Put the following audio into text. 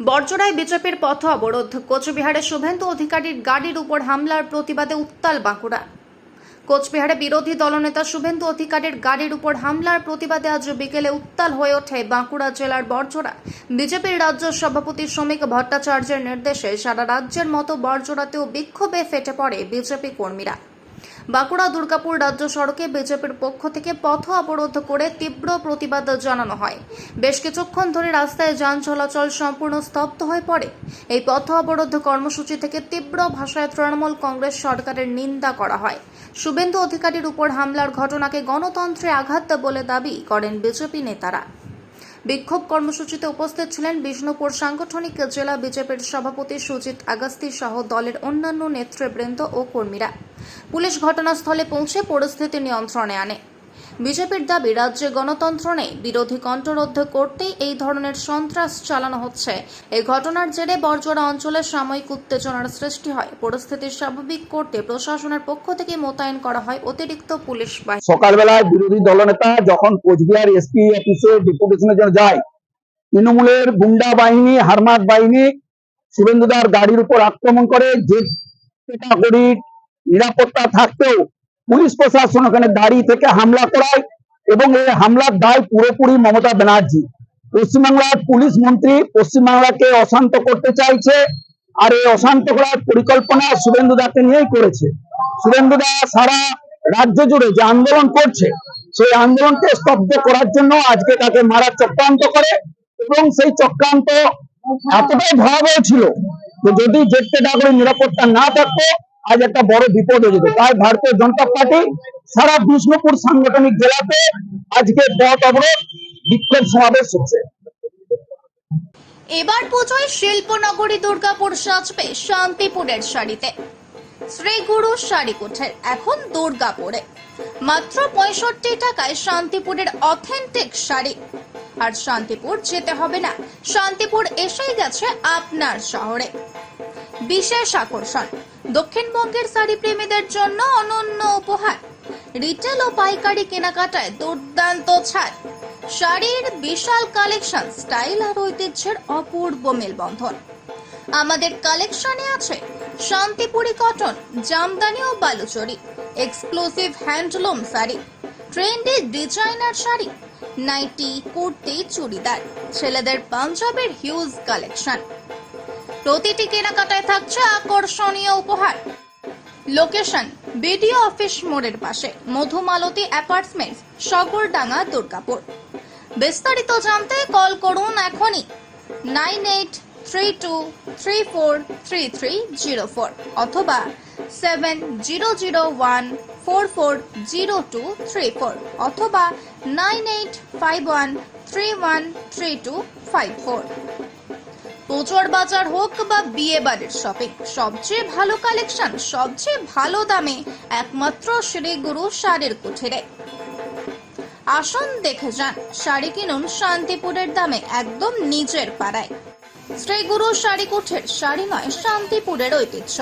বর্জরায় বিজেপির পথ অবরোধ। কোচবিহারে শুভেন্দু অধিকারীর গাড়ির উপর হামলার প্রতিবাদে উত্তাল বাঁকুড়া। কোচবিহারে বিরোধী দলনেতা শুভেন্দু অধিকারীর গাড়ির উপর হামলার প্রতিবাদে আজ বিকেলে উত্তাল হয়ে ওঠে বাঁকুড়া জেলার বর্জরা বিজেপির রাজ্য সভাপতি শ্রমিক ভট্টাচার্যের নির্দেশে সারা রাজ্যের মতো বর্জরাতেও বিক্ষোভে ফেটে পড়ে বিজেপি কর্মীরা। বাঁকুড়া দুর্গাপুর রাজ্য সড়কে বিজেপির পক্ষ থেকে পথ অবরোধ করে তীব্র প্রতিবাদ জানানো হয়। বেশ কিছুক্ষণ ধরে রাস্তায় যান চলাচল সম্পূর্ণ স্তব্ধ হয়ে পড়ে। এই পথ অবরোধ কর্মসূচি থেকে তীব্র ভাষায় তৃণমূল কংগ্রেস সরকারের নিন্দা করা হয়। শুভেন্দু অধিকারীর উপর হামলার ঘটনাকে গণতন্ত্রে আঘাত বলে দাবি করেন বিজেপি নেতারা। বিক্ষোভ কর্মসূচিতে উপস্থিত ছিলেন বিষ্ণুপুর সাংগঠনিক জেলা বিজেপির সভাপতি সুজিত আগাস্তি সহ দলের অন্যান্য নেতৃবৃন্দ ও কর্মীরা। পুলিশ ঘটনাস্থলে পৌঁছে পরিস্থিতি নিয়ন্ত্রণে আনে। বিজেপির দাবি, রাজ্যে গণতন্ত্র নেই। বিরোধী কণ্ঠরোধ করতেই এই ধরনের সন্ত্রাস চালানো হচ্ছে। এই ঘটনার জেরে বর্জরা অঞ্চলে সাময়িক উত্তেজনার সৃষ্টি হয়। পরিস্থিতি স্বাভাবিক করতে প্রশাসনের পক্ষ থেকে মোতায়েন করা হয় অতিরিক্ত পুলিশ বাহিনী। সকালবেলায় বিরোধী দলনেতা যখন কোচবিহার এসপি অফিসে ডেপুটেশনের জন্য যায়, তৃণমূলের গুন্ডা বাহিনী হারমাত বাহিনী, শুভেন্দুদার গাড়ির উপর আক্রমণ করে যে নিরাপত্তা থাকতেও পুলিশ প্রশাসন ওখানে দাঁড়িয়ে থেকে হামলা করায় এবং এই হামলার দায় পুরোপুরি মমতা ব্যানার্জি। পশ্চিমবাংলার পুলিশ মন্ত্রী পশ্চিমবাংলাকে অশান্ত করতে চাইছে আর এই অশান্ত করার পরিকল্পনা শুভেন্দুদাকে নিয়েই করেছে। শুভেন্দুদা সারা রাজ্য জুড়ে যে আন্দোলন করছে, সেই আন্দোলনকে স্তব্ধ করার জন্য আজকে তাকে মারার চক্রান্ত করে এবং সেই চক্রান্ত এতটাই ভয়াবহ ছিল যে যদি জেট ক্যাটাগরির নিরাপত্তা না থাকতো আজ একটা বড় বিপদ হয়ে যেত তাই ভারতীয় জনতা পার্টি সারা বিষ্ণুপুর সাংগঠনিক জেলাতে আজকে পথ অবরোধ, বিক্ষোভ সমাবেশ হচ্ছে। এবার পুজোয় শিল্পনগরী, দুর্গাপুর সাজবে শান্তিপুরের শাড়িতে। শ্রীগুরু শাড়ি কোঠের এখন দুর্গাপুরে। মাত্র পঁয়ষট্টি টাকায় শান্তিপুরের অথেন্টিক শাড়ি। আর শান্তিপুর যেতে হবে না, শান্তিপুর এসেই গেছে আপনার শহরে। বিশেষ আকর্ষণ দক্ষিণবঙ্গের শাড়ি প্রেমীদের জন্য অনন্য উপহার। রিটেল ও পাইকারি কেনাকাটায় দুর্দান্ত ছাড়। শাড়ির বিশাল কালেকশন, স্টাইল আর ঐতিহ্যের অপূর্ব মেলবন্ধন। আমাদের কালেকশনে আছে শান্তিপুরি কটন, জামদানি ও Baluchari, exclusive handloom sari, trendy designer sari, nighty, kurti, churidar, ছেলেদের পাঞ্জাবের হিউজ কালেকশন। প্রতিটি কেনাকাটায় থাকছে আকর্ষণীয় উপহার। লোকেশন বিডিও অফিস মোড়ের পাশে, মধুমালতী অ্যাপার্টমেন্টস সগরডাঙ্গা, দুর্গাপুর। বিস্তারিত জানতে কল করুন এখনই। Nine eight three two three four three three zero four অথবা seven zero zero one four four zero two three four অথবা nine eight five one three one three two five four. পুজোর বাজার হোক বা বিয়ে বাড়ির শপিং সবচেয়ে ভালো কালেকশন সবচেয়ে ভালো দামে একমাত্র শ্রী গুরু শাড়ির কুঠিরে। আসন দেখে যান, শাড়ি কিনুন শান্তিপুরের দামে একদম নিজের পাড়ায়। শ্রী গুরু শাড়ি কুঠের, শাড়ি নয়, শান্তিপুরের ঐতিহ্য।